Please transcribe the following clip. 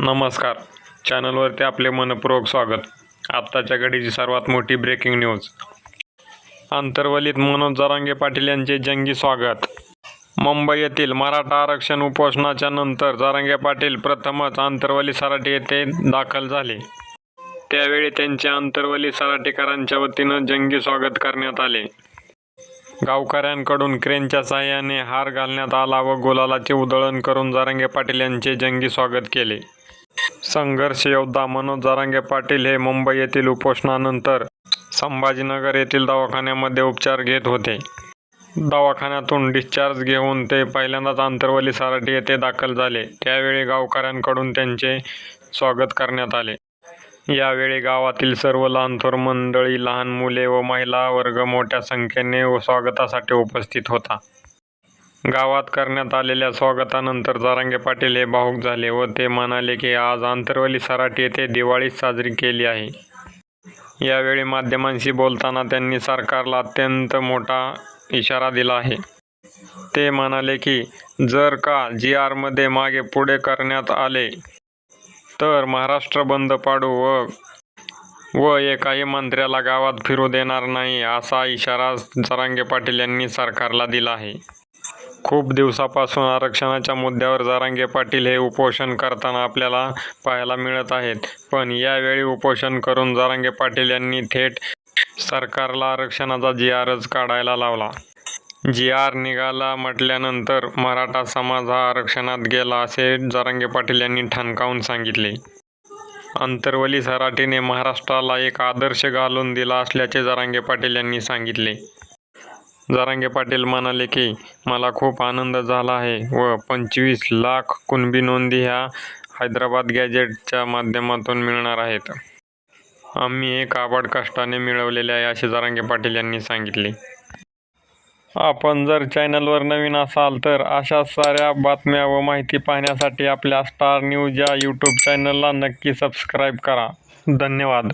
नमस्कार. चॅनलवरती आपले मनपूर्वक स्वागत. आत्ताच्या घडीची सर्वात मोठी ब्रेकिंग न्यूज आंतरवलीत मनोज जरांगे पाटील यांचे जंगी स्वागत. मुंबई येथील मराठा आरक्षण उपोषणाच्या नंतर जरांगे पाटील प्रथमच आंतरवली सराटी येथे दाखल झाले. त्यावेळी त्यांचे आंतरवली सराटीकरांच्या वतीनं जंगी स्वागत करण्यात आले. गावकऱ्यांकडून क्रेनच्या सहाय्याने हार घालण्यात आला व गुलालाचे उधळण करून जारंगे पाटील यांचे जंगी स्वागत केले. संघर्ष योद्धा मनोज जारांगे पाटील हे मुंबई येथील उपोषणानंतर संभाजीनगर येथील दवाखान्यामध्ये उपचार घेत होते. दवाखान्यातून डिस्चार्ज घेऊन ते पहिल्यांदाच आंतरवली सारठी येथे दाखल झाले. त्यावेळी गावकऱ्यांकडून त्यांचे स्वागत करण्यात आले. यावेळी गावातील सर्व लहान थोर मंडळी लहान मुले व महिला वर्ग मोठ्या संख्येने व स्वागतासाठी उपस्थित होता. गावात करण्यात आलेल्या स्वागतानंतर जारांगे पाटील हे भाऊक झाले व ते म्हणाले की आज आंतरवली सराट येथे दिवाळी साजरी केली आहे. यावेळी माध्यमांशी बोलताना त्यांनी सरकारला अत्यंत मोठा इशारा दिला आहे. ते म्हणाले की जर का जी आरमध्ये मागे पुढे करण्यात आले तर महाराष्ट्र बंद पाडू व व एकाही मंत्र्याला गावात फिरू देणार नाही असा इशारा जरांगे पाटील यांनी सरकारला दिला आहे. खूप दिवसापासून आरक्षणाच्या मुद्द्यावर जारांगे पाटील हे उपोषण करताना आपल्याला पाहायला मिळत आहेत. पण यावेळी उपोषण करून जारांगे पाटील यांनी थेट सरकारला आरक्षणाचा जी आरच काढायला लावला. जी आर निघाला म्हटल्यानंतर मराठा समाज हा आरक्षणात गेला असे जारांगे पाटील यांनी ठणकावून सांगितले. अंतरवली सराटीने महाराष्ट्राला एक आदर्श घालून दिला असल्याचे जारांगे पाटील यांनी सांगितले. जारंगे पाटील म्हणाले की मला खूप आनंद झाला आहे व पंचवीस लाख कुणबी नोंदी ह्या हैदराबाद गॅजेटच्या माध्यमातून मिळणार आहेत. आम्ही एक आबाड कष्टाने मिळवलेले आहे असे जारांगे पाटील यांनी सांगितले. आपण जर चॅनलवर नवीन असाल तर अशा साऱ्या बातम्या व माहिती पाहण्यासाठी आपल्या स्टार न्यूज या यूट्यूब चॅनलला नक्की सबस्क्राईब करा. धन्यवाद.